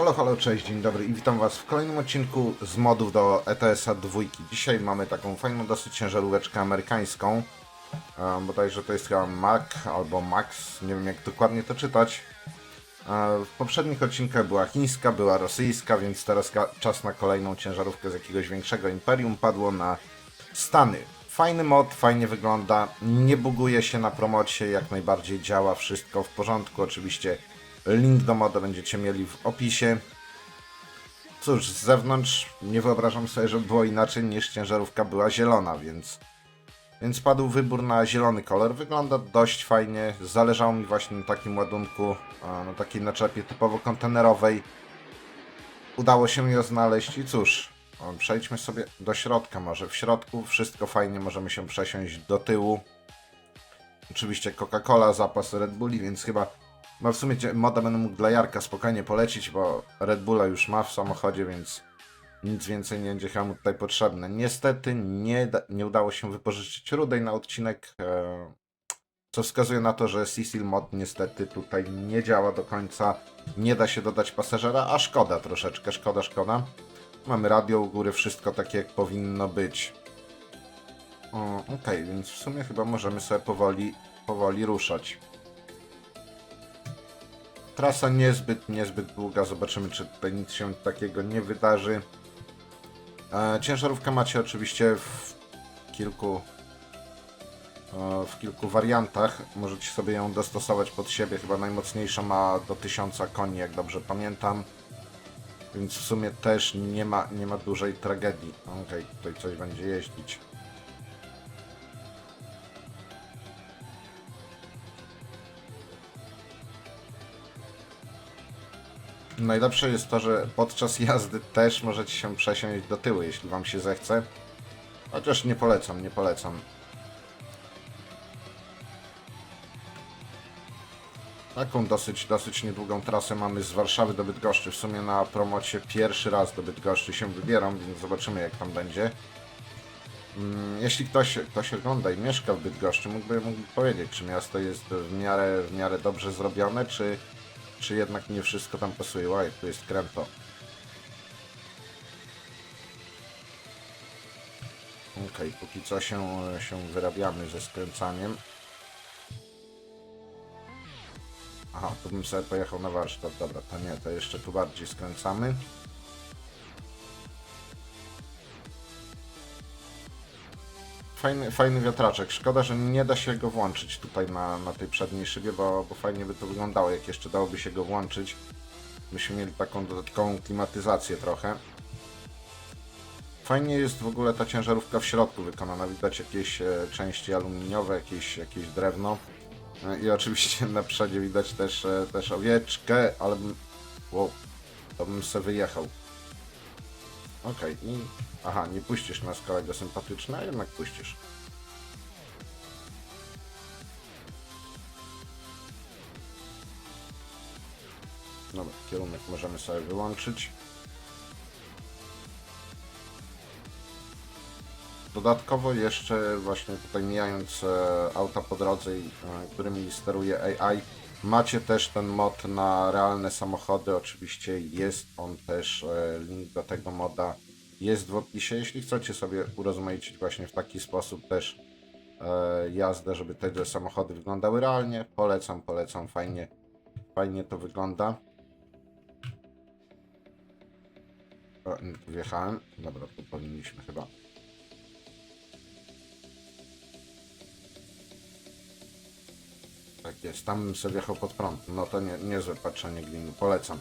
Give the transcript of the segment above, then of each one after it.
Halo, halo, cześć, dzień dobry i witam Was w kolejnym odcinku z modów do ETS-a 2. Dzisiaj mamy taką fajną dosyć ciężaróweczkę amerykańską. E, bodajże to jest chyba Mac albo Max, nie wiem jak dokładnie to czytać. E, w poprzednich odcinkach była chińska, była rosyjska, więc teraz czas na kolejną ciężarówkę z jakiegoś większego imperium. Padło na Stany. Fajny mod, fajnie wygląda, nie buguje się na promocie, jak najbardziej działa, wszystko w porządku. Oczywiście link do moda będziecie mieli w opisie. Cóż, z zewnątrz nie wyobrażam sobie, żeby było inaczej niż ciężarówka była zielona, więc, więc padł wybór na zielony kolor. Wygląda dość fajnie. Zależało mi właśnie na takim ładunku, na takiej naczepie typowo kontenerowej. Udało się ją znaleźć i cóż, przejdźmy sobie do środka może. W środku wszystko fajnie, możemy się przesiąść do tyłu. Oczywiście Coca-Cola, zapas Red Bulli, więc chyba no w sumie moda będę mógł dla Jarka spokojnie polecić, bo Red Bulla już ma w samochodzie, więc nic więcej nie będzie chyba mu tutaj potrzebne. Niestety nie, nie udało się wypożyczyć rudej na odcinek, e, co wskazuje na to, że Cecil Mod niestety tutaj nie działa do końca. Nie da się dodać pasażera, a szkoda troszeczkę, szkoda, szkoda. Mamy radio u góry, wszystko takie jak powinno być. Okej, więc w sumie chyba możemy sobie powoli, powoli ruszać. Trasa niezbyt, niezbyt długa. Zobaczymy, czy tutaj nic się takiego nie wydarzy. E, ciężarówkę macie oczywiście w kilku e, w kilku wariantach. Możecie sobie ją dostosować pod siebie. Chyba najmocniejsza ma do 1000 koni, jak dobrze pamiętam. Więc w sumie też nie ma, nie ma dużej tragedii. Okej, tutaj coś będzie jeździć. Najlepsze jest to, że podczas jazdy też możecie się przesiąść do tyłu, jeśli Wam się zechce. Chociaż nie polecam, nie polecam. Taką dosyć, dosyć niedługą trasę mamy z Warszawy do Bydgoszczy. W sumie na promocie pierwszy raz do Bydgoszczy się wybieram, więc zobaczymy jak tam będzie. Mm, Jeśli ktoś, ktoś ogląda i mieszka w Bydgoszczy, mógłby, mógłby powiedzieć, czy miasto jest w miarę, w miarę dobrze zrobione, czy, czy jednak nie wszystko tam pasuje. Łaj, tu jest kręto. Okej, póki co się, się wyrabiamy ze skręcaniem. Aha, tu bym sobie pojechał na warsztat. Dobra, to nie, to jeszcze tu bardziej skręcamy. Fajny, fajny wiatraczek. Szkoda, że nie da się go włączyć tutaj na, na tej przedniej szybie, bo, bo fajnie by to wyglądało, jak jeszcze dałoby się go włączyć. Byśmy mieli taką dodatkową klimatyzację trochę. Fajnie jest w ogóle ta ciężarówka w środku wykonana. Widać jakieś e, części aluminiowe, jakieś, jakieś drewno. E, I oczywiście na przodzie widać też, e, też owieczkę, ale. Wow, to bym se wyjechał. Okej, i... Aha, nie puścisz nas kolego sympatyczny, a jednak puścisz. Dobra, kierunek możemy sobie wyłączyć. Dodatkowo jeszcze właśnie tutaj mijając e, auta po drodze, e, którymi steruje AI, macie też ten mod na realne samochody. Oczywiście jest on też, e, link do tego moda jest w opisie. Jeśli chcecie sobie urozmaicić właśnie w taki sposób też e, jazdę, żeby te samochody wyglądały realnie, polecam, polecam, fajnie, fajnie to wygląda. O, wjechałem. Dobra, tu powinniśmy chyba Tak jest, tam sobie wjechał pod prąd. No to nie, niezłe patrzenie glinu, polecam.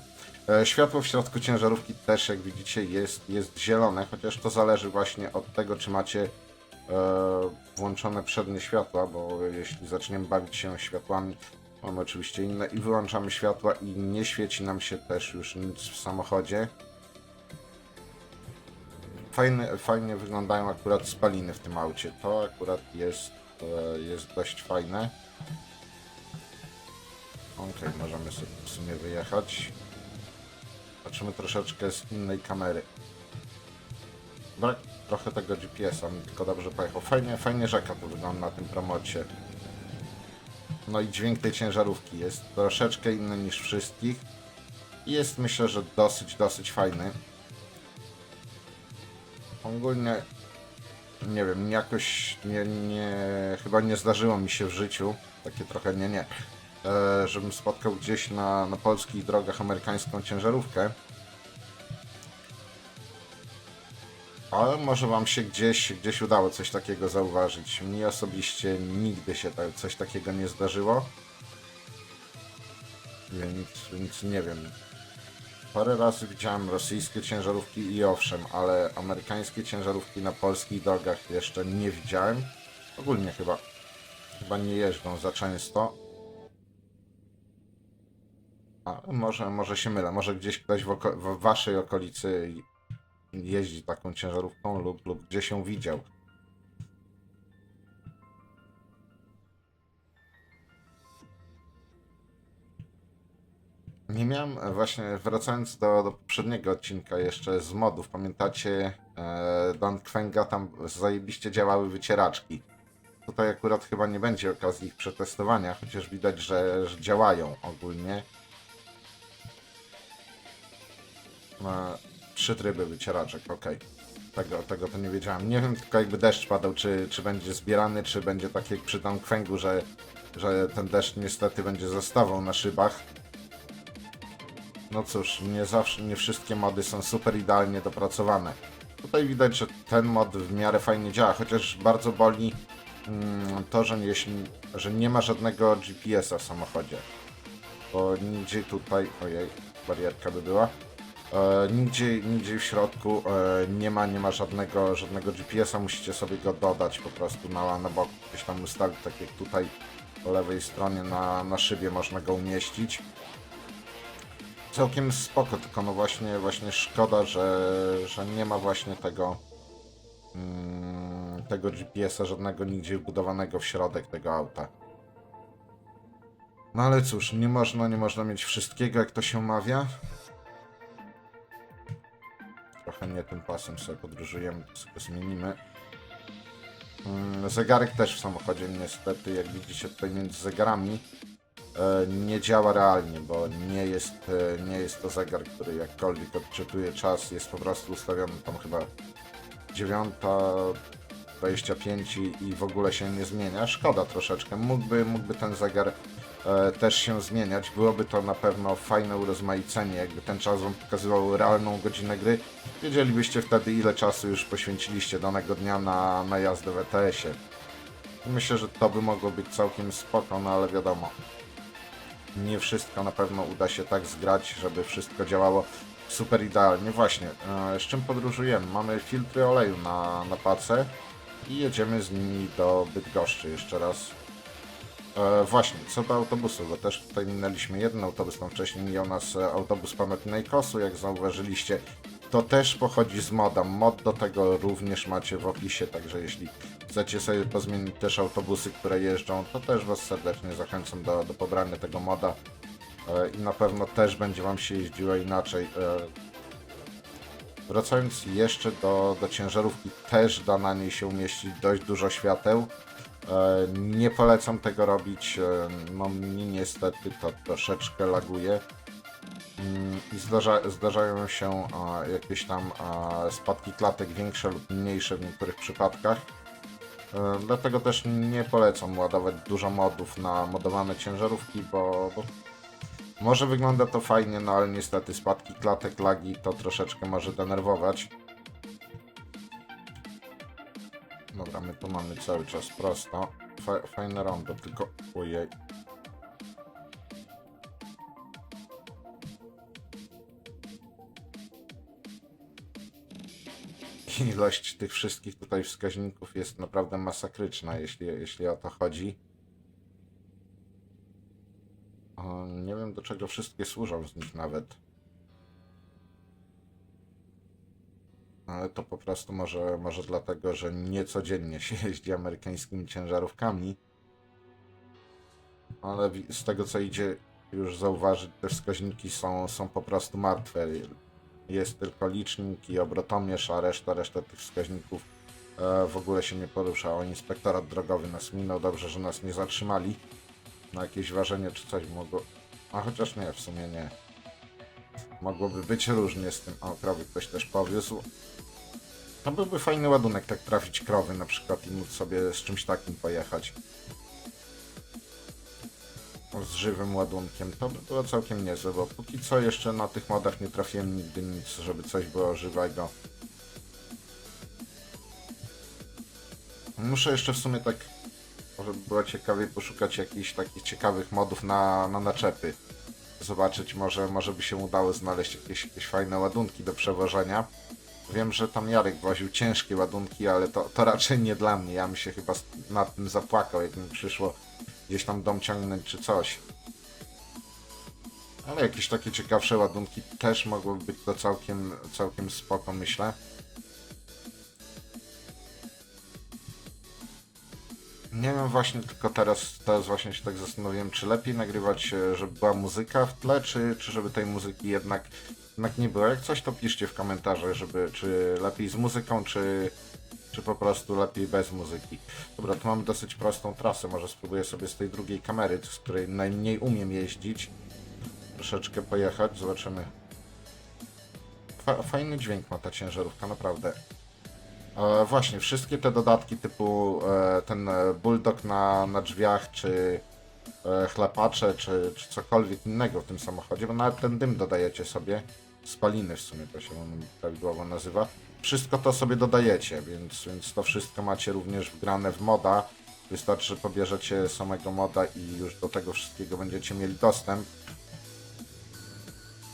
E, światło w środku ciężarówki też, jak widzicie, jest, jest zielone, chociaż to zależy właśnie od tego, czy macie e, włączone przednie światła, bo jeśli zaczniemy bawić się światłami, mamy oczywiście inne i wyłączamy światła i nie świeci nam się też już nic w samochodzie. Fajne, fajnie wyglądają akurat spaliny w tym aucie. To akurat jest, e, jest dość fajne. Okej, możemy sobie w sumie wyjechać. Patrzymy troszeczkę z innej kamery. Brak trochę tego GPS-a, tylko dobrze pojechał. Fajnie, fajnie rzeka to wygląda na tym promocie. No i dźwięk tej ciężarówki jest troszeczkę inny niż wszystkich. I jest myślę, że dosyć, dosyć fajny. Ogólnie nie wiem, jakoś nie, nie, chyba nie zdarzyło mi się w życiu, takie trochę nie, nie, e, żebym spotkał gdzieś na, na polskich drogach amerykańską ciężarówkę. Ale może wam się gdzieś, gdzieś udało coś takiego zauważyć. Mnie osobiście nigdy się tak, coś takiego nie zdarzyło. Więc, więc nie wiem. Parę razy widziałem rosyjskie ciężarówki i owszem, ale amerykańskie ciężarówki na polskich drogach jeszcze nie widziałem. Ogólnie chyba, chyba nie jeżdżą za często. A może, może się mylę, może gdzieś ktoś w, w waszej okolicy jeździ taką ciężarówką lub, lub gdzieś ją widział. Nie miałem, e, właśnie wracając do, do poprzedniego odcinka jeszcze z modów, pamiętacie e, Don Kwęga, tam zajebiście działały wycieraczki. Tutaj akurat chyba nie będzie okazji ich przetestowania, chociaż widać, że, że działają ogólnie. E, trzy tryby wycieraczek, ok. Tego, tego to nie wiedziałem. Nie wiem tylko jakby deszcz padał, czy, czy będzie zbierany, czy będzie tak jak przy Don Kwęgu, że, że ten deszcz niestety będzie zostawał na szybach. No cóż, nie zawsze, nie wszystkie mody są super idealnie dopracowane. Tutaj widać, że ten mod w miarę fajnie działa, chociaż bardzo boli mm, to, że, jeśli, że nie ma żadnego GPS-a w samochodzie. Bo nigdzie tutaj, ojej, barierka by była. E, nigdzie, nigdzie w środku e, nie ma, nie ma żadnego, żadnego GPS-a, musicie sobie go dodać po prostu na, na bok, gdzieś tam ustawić, tak jak tutaj po lewej stronie na, na szybie można go umieścić całkiem spoko, tylko no właśnie, właśnie szkoda, że, że nie ma właśnie tego mm, tego GPS-a żadnego nigdzie wbudowanego w środek tego auta. No ale cóż, nie można, nie można mieć wszystkiego, jak to się mawia. Trochę nie tym pasem sobie podróżujemy, to sobie zmienimy. Mm, Zegarek też w samochodzie niestety, jak widzicie tutaj między zegarami, e, nie działa realnie, bo nie jest, e, nie jest to zegar, który jakkolwiek odczytuje czas, jest po prostu ustawiony tam chyba 9.25 i, w ogóle się nie zmienia. Szkoda troszeczkę, mógłby, mógłby ten zegar też się zmieniać. Byłoby to na pewno fajne urozmaicenie, jakby ten czas wam pokazywał realną godzinę gry. Wiedzielibyście wtedy ile czasu już poświęciliście danego dnia na, na jazdę w ETS-ie. Myślę, że to by mogło być całkiem spoko, no ale wiadomo nie wszystko na pewno uda się tak zgrać, żeby wszystko działało super idealnie. Właśnie, e, z czym podróżujemy? Mamy filtry oleju na, na pacę i jedziemy z nimi do Bydgoszczy jeszcze raz. E, właśnie, co do autobusu, bo też tutaj minęliśmy jeden autobus, tam wcześniej mijał nas e, autobus Panathinaikosu, jak zauważyliście. To też pochodzi z moda. Mod do tego również macie w opisie, także jeśli chcecie sobie pozmienić też autobusy, które jeżdżą, to też Was serdecznie zachęcam do, do pobrania tego moda e, i na pewno też będzie Wam się jeździło inaczej. E, Wracając jeszcze do, do ciężarówki, też da na niej się umieścić dość dużo świateł. E, Nie polecam tego robić, e, no mi niestety to troszeczkę laguje. Mm, I zdarza, zdarzają się a, jakieś tam spadki klatek większe lub mniejsze w niektórych przypadkach. E, Dlatego też nie polecam ładować dużo modów na modowane ciężarówki, bo, bo może wygląda to fajnie, no ale niestety spadki klatek, lagi to troszeczkę może denerwować. Dobra, my tu mamy cały czas prosto. Fa fajne rondo, tylko ojej. Ilość tych wszystkich tutaj wskaźników jest naprawdę masakryczna, jeśli, jeśli o to chodzi. Nie wiem do czego wszystkie służą z nich nawet. To po prostu może, może dlatego, że niecodziennie się jeździ amerykańskimi ciężarówkami. Ale z tego co idzie już zauważyć, te wskaźniki są, są po prostu martwe. Jest tylko licznik i obrotomierz, a reszta, reszta tych wskaźników e, w ogóle się nie porusza. Inspektorat drogowy nas minął, dobrze, że nas nie zatrzymali na jakieś ważenie czy coś mogło. A chociaż nie, w sumie nie. mogłoby być różnie z tym. O, krowy ktoś też powiózł. To byłby fajny ładunek, tak trafić krowy na przykład i móc sobie z czymś takim pojechać. Z żywym ładunkiem. To by było całkiem niezłe, bo póki co jeszcze na tych modach nie trafiłem nigdy nic, żeby coś było żywego. Muszę jeszcze w sumie tak, może by było ciekawie poszukać jakichś takich ciekawych modów na, na naczepy. Zobaczyć, może, może by się udało znaleźć jakieś, jakieś fajne ładunki do przewożenia. Wiem, że tam Jarek woził ciężkie ładunki, ale to, to raczej nie dla mnie. Ja bym się chyba nad tym zapłakał, jak mi przyszło gdzieś tam dom ciągnąć czy coś. Ale jakieś takie ciekawsze ładunki też mogłyby być to całkiem, całkiem spoko, myślę. Nie wiem właśnie, tylko teraz, teraz właśnie się tak zastanowiłem, czy lepiej nagrywać, e, żeby była muzyka w tle, czy, czy żeby tej muzyki jednak, jednak nie było. Jak coś, to piszcie w komentarzach, żeby, czy lepiej z muzyką, czy, czy po prostu lepiej bez muzyki. Dobra, tu mamy dosyć prostą trasę, może spróbuję sobie z tej drugiej kamery, z której najmniej umiem jeździć, troszeczkę pojechać, zobaczymy. Fa fajny dźwięk ma ta ciężarówka, naprawdę. E, właśnie, wszystkie te dodatki typu e, ten e, bulldog na, na drzwiach, czy e, chlapacze, czy, czy cokolwiek innego w tym samochodzie, bo nawet ten dym dodajecie sobie, spaliny w sumie to się on prawidłowo nazywa, wszystko to sobie dodajecie, więc, więc to wszystko macie również wgrane w moda, wystarczy, że pobierzecie samego moda i już do tego wszystkiego będziecie mieli dostęp.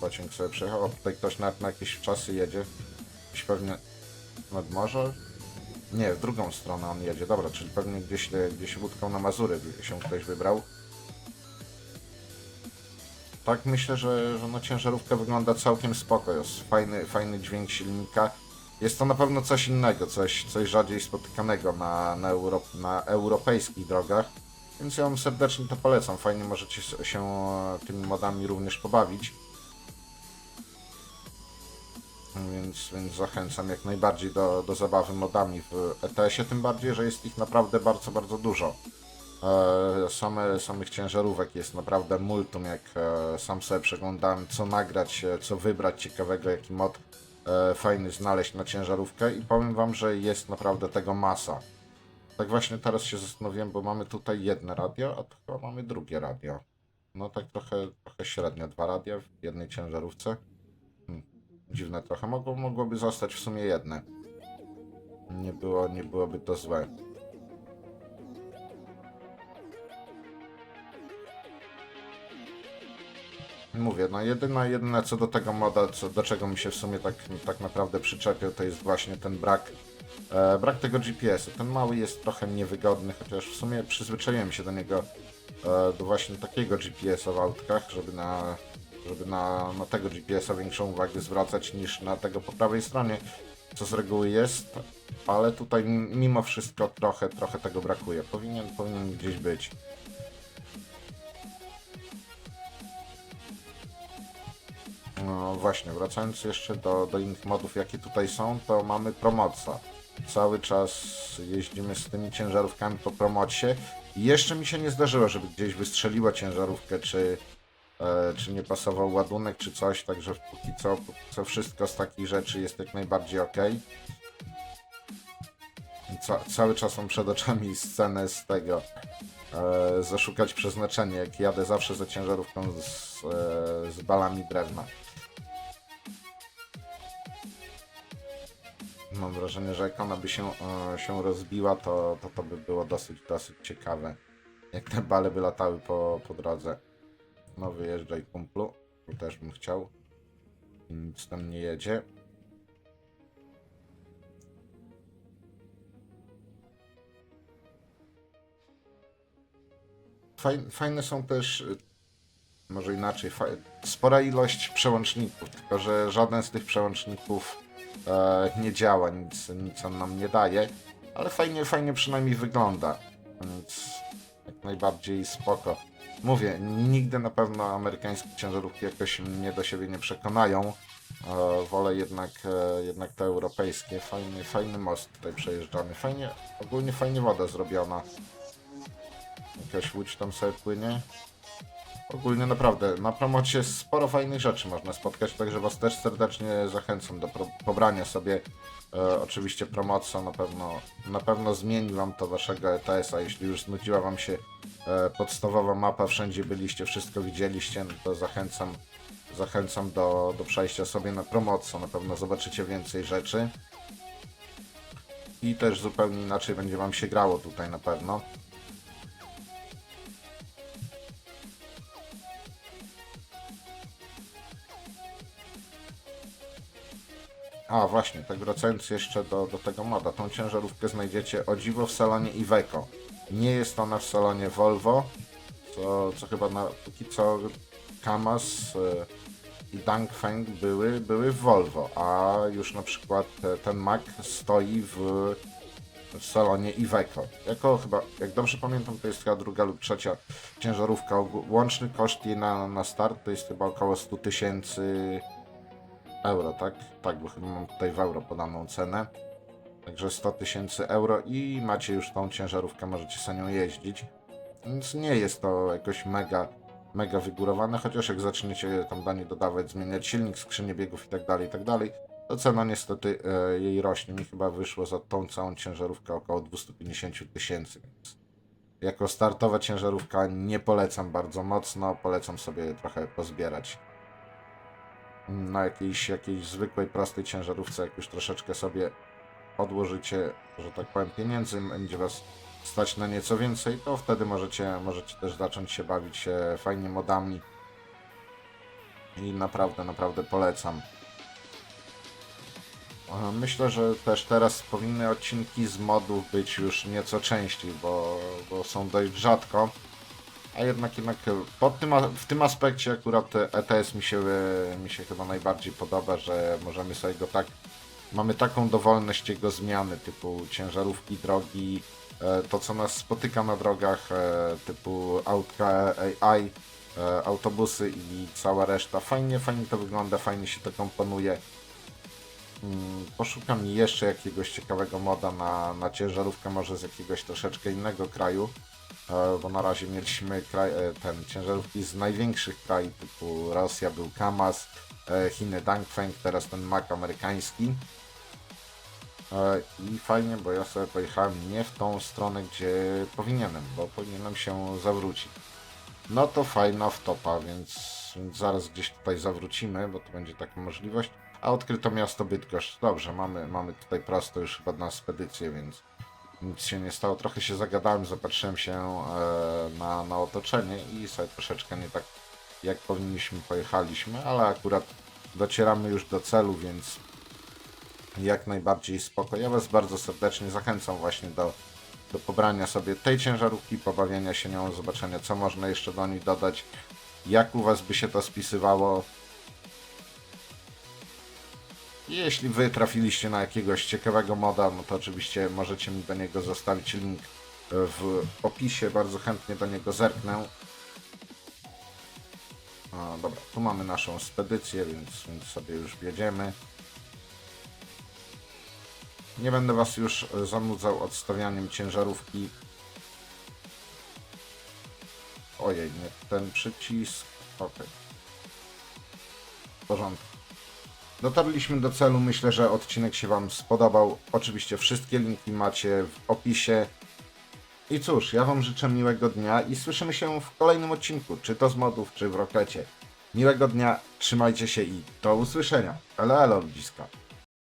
Pociąg sobie przejechał, o tutaj ktoś na jakieś czasy jedzie, Gdzieś pewnie nad morze? Nie, w drugą stronę on jedzie. Dobra, czyli pewnie gdzieś, gdzieś łódką na Mazury się ktoś wybrał. Tak, myślę, że, że no ciężarówka wygląda całkiem spoko. Jest fajny, fajny dźwięk silnika. Jest to na pewno coś innego, coś, coś rzadziej spotykanego na, na, Euro, na europejskich drogach. Więc ja wam serdecznie to polecam. Fajnie możecie się tymi modami również pobawić. Więc, więc zachęcam jak najbardziej do, do zabawy modami w ETS-ie, tym bardziej, że jest ich naprawdę bardzo, bardzo dużo. E, same, samych ciężarówek jest naprawdę multum, jak e, sam sobie przeglądałem, co nagrać, e, co wybrać ciekawego, jaki mod fajny znaleźć na ciężarówkę i powiem wam, że jest naprawdę tego masa. Tak właśnie teraz się zastanowiłem, bo mamy tutaj jedno radio, a tu chyba mamy drugie radio. No tak trochę, trochę średnio, dwa radia w jednej ciężarówce. Dziwne trochę. Mogło, mogłoby zostać w sumie jedne. Nie, było, nie byłoby to złe. Mówię, no jedyne, jedyne co do tego moda, co, do czego mi się w sumie tak, tak naprawdę przyczepił, to jest właśnie ten brak e, brak tego GPS-u. Ten mały jest trochę niewygodny, chociaż w sumie przyzwyczaiłem się do niego, e, do właśnie takiego GPS-a w autkach, żeby na, żeby na, na tego GPS-a większą uwagę zwracać niż na tego po prawej stronie, co z reguły jest, ale tutaj mimo wszystko trochę, trochę tego brakuje. Powinien, powinien gdzieś być. No właśnie, wracając jeszcze do, do innych modów, jakie tutaj są, to mamy promoca. Cały czas jeździmy z tymi ciężarówkami po promocie. I jeszcze mi się nie zdarzyło, żeby gdzieś wystrzeliła ciężarówkę, czy, e, czy nie pasował ładunek, czy coś, także póki co, póki co wszystko z takich rzeczy jest jak najbardziej ok. Ca cały czas mam przed oczami scenę z tego, e, zaszukać przeznaczenie, jak jadę zawsze za ciężarówką z, e, z balami drewna. Mam wrażenie, że jak ona by się, e, się rozbiła, to, to to by było dosyć, dosyć ciekawe. Jak te bale by latały po, po drodze. No wyjeżdżaj kumplu, tu też bym chciał. I Nic tam nie jedzie. Faj, fajne są też, y, może inaczej, spora ilość przełączników, tylko że żaden z tych przełączników e, nie działa, nic, nic on nam nie daje, ale fajnie, fajnie przynajmniej wygląda, więc jak najbardziej spoko. Mówię, nigdy na pewno amerykańskie ciężarówki jakoś mnie do siebie nie przekonają. E, wolę jednak, e, jednak te europejskie. Fajny, fajny most tutaj przejeżdżamy. Fajnie, ogólnie fajnie woda zrobiona. Jakaś łódź tam sobie płynie. Ogólnie naprawdę, na promocie sporo fajnych rzeczy można spotkać, także Was też serdecznie zachęcam do pobrania sobie e, oczywiście promocją, na pewno, na pewno zmieni Wam to Waszego ETS-a, jeśli już znudziła Wam się e, podstawowa mapa, wszędzie byliście, wszystko widzieliście, no to zachęcam, zachęcam do, do przejścia sobie na promocję, na pewno zobaczycie więcej rzeczy i też zupełnie inaczej będzie Wam się grało tutaj na pewno. A właśnie, tak wracając jeszcze do, do tego moda, tą ciężarówkę znajdziecie o dziwo w salonie Iveco. Nie jest ona w salonie Volvo, co, co chyba na póki co Kamaz e, i Dangfeng były, były w Volvo, a już na przykład ten Mac stoi w, w salonie Iveco. Jako chyba, jak dobrze pamiętam, to jest chyba druga lub trzecia ciężarówka. Łączny koszt jej na, na start to jest chyba około 100 tysięcy euro, tak? Tak, bo chyba mam tutaj w euro podaną cenę. Także 100 tysięcy euro i macie już tą ciężarówkę, możecie sobie nią jeździć. Więc nie jest to jakoś mega, mega wygórowane, chociaż jak zaczniecie tam do niej dodawać, zmieniać silnik, skrzynię biegów i tak dalej, i tak to cena niestety e, jej rośnie. Mi chyba wyszło za tą całą ciężarówkę około 250 tysięcy, więc jako startowa ciężarówka nie polecam bardzo mocno, polecam sobie trochę pozbierać na jakiejś, jakiejś zwykłej, prostej ciężarówce, jak już troszeczkę sobie odłożycie, że tak powiem, pieniędzy, będzie was stać na nieco więcej, to wtedy możecie, możecie też zacząć się bawić się fajnie modami. I naprawdę, naprawdę polecam. E, Myślę, że też teraz powinny odcinki z modów być już nieco częściej, bo, bo są dość rzadko. A jednak, jednak pod tym, w tym aspekcie akurat ETS mi się, e, mi się chyba najbardziej podoba, że możemy sobie go tak, mamy taką dowolność jego zmiany, typu ciężarówki, drogi, e, to co nas spotyka na drogach, e, typu autka AI, e, autobusy i cała reszta. Fajnie, fajnie to wygląda, fajnie się to komponuje. Mm, Poszukam jeszcze jakiegoś ciekawego moda na, na ciężarówkę, może z jakiegoś troszeczkę innego kraju. E, bo na razie mieliśmy kraj, e, ten, ciężarówki z największych krajów, typu Rosja był Kamaz, e, Chiny Dangfeng, teraz ten Mac amerykański. I fajnie, bo ja sobie pojechałem nie w tą stronę, gdzie powinienem, bo powinienem się zawrócić. No to fajna wtopa, więc, więc zaraz gdzieś tutaj zawrócimy, bo to będzie taka możliwość. A odkryto miasto Bydgoszcz. Dobrze, mamy, mamy tutaj prosto już chyba na spedycję, więc nic się nie stało. Trochę się zagadałem, zapatrzyłem się e, na, na otoczenie i sobie troszeczkę nie tak jak powinniśmy pojechaliśmy, ale akurat docieramy już do celu, więc jak najbardziej spoko. Ja Was bardzo serdecznie zachęcam właśnie do, do pobrania sobie tej ciężarówki, pobawienia się nią, zobaczenia co można jeszcze do niej dodać, jak u Was by się to spisywało. Jeśli Wy trafiliście na jakiegoś ciekawego moda, no to oczywiście możecie mi do niego zostawić link w opisie, bardzo chętnie do niego zerknę. A, dobra, tu mamy naszą spedycję, więc, więc sobie już jedziemy. Nie będę Was już e, zanudzał odstawianiem ciężarówki. Ojej, nie ten przycisk. Ok. W porządku. Dotarliśmy do celu. Myślę, że odcinek się Wam spodobał. Oczywiście wszystkie linki macie w opisie. I cóż, ja Wam życzę miłego dnia i słyszymy się w kolejnym odcinku, czy to z modów, czy w Roklecie. Miłego dnia, trzymajcie się i do usłyszenia. Elo, elo ludziska.